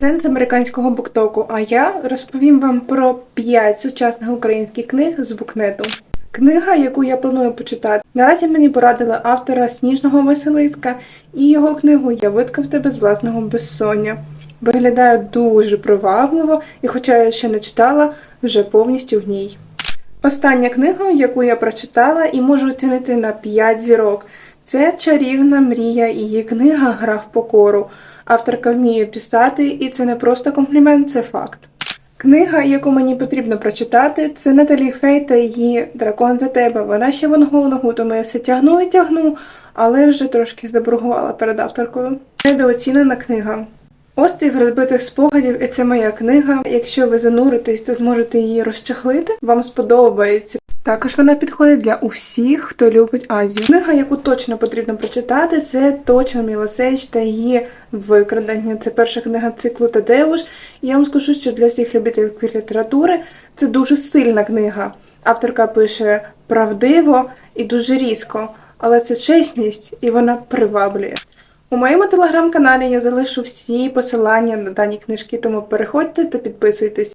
Тренд з американського буктоку, а я розповім вам про 5 сучасних українських книг з букнету. Книга, яку я планую почитати. Наразі мені порадили автора Сніжного Василиска і його книгу Я виткав тебе з власного безсоння. Виглядає дуже привабливо, і хоча я ще не читала, вже повністю в ній. Остання книга, яку я прочитала і можу оцінити на 5 зірок, це чарівна мрія. Її книга Гра в покору. Авторка вміє писати, і це не просто комплімент, це факт. Книга, яку мені потрібно прочитати, це Наталі Фей та її Дракон для тебе. Вона ще в ногу, тому я все тягну і тягну, але вже трошки заборгувала перед авторкою. Недооцінена книга. Острів розбитих спогадів, і це моя книга. Якщо ви зануритесь, то зможете її розчахлити. Вам сподобається. Також вона підходить для усіх, хто любить Азію. Книга, яку точно потрібно прочитати, це точно Мілосевич та її викрадення. Це перша книга циклу Тадеуш. І я вам скажу, що для всіх любителів літератури це дуже сильна книга. Авторка пише правдиво і дуже різко, але це чесність, і вона приваблює. У моєму телеграм-каналі я залишу всі посилання на дані книжки, тому переходьте та підписуйтесь.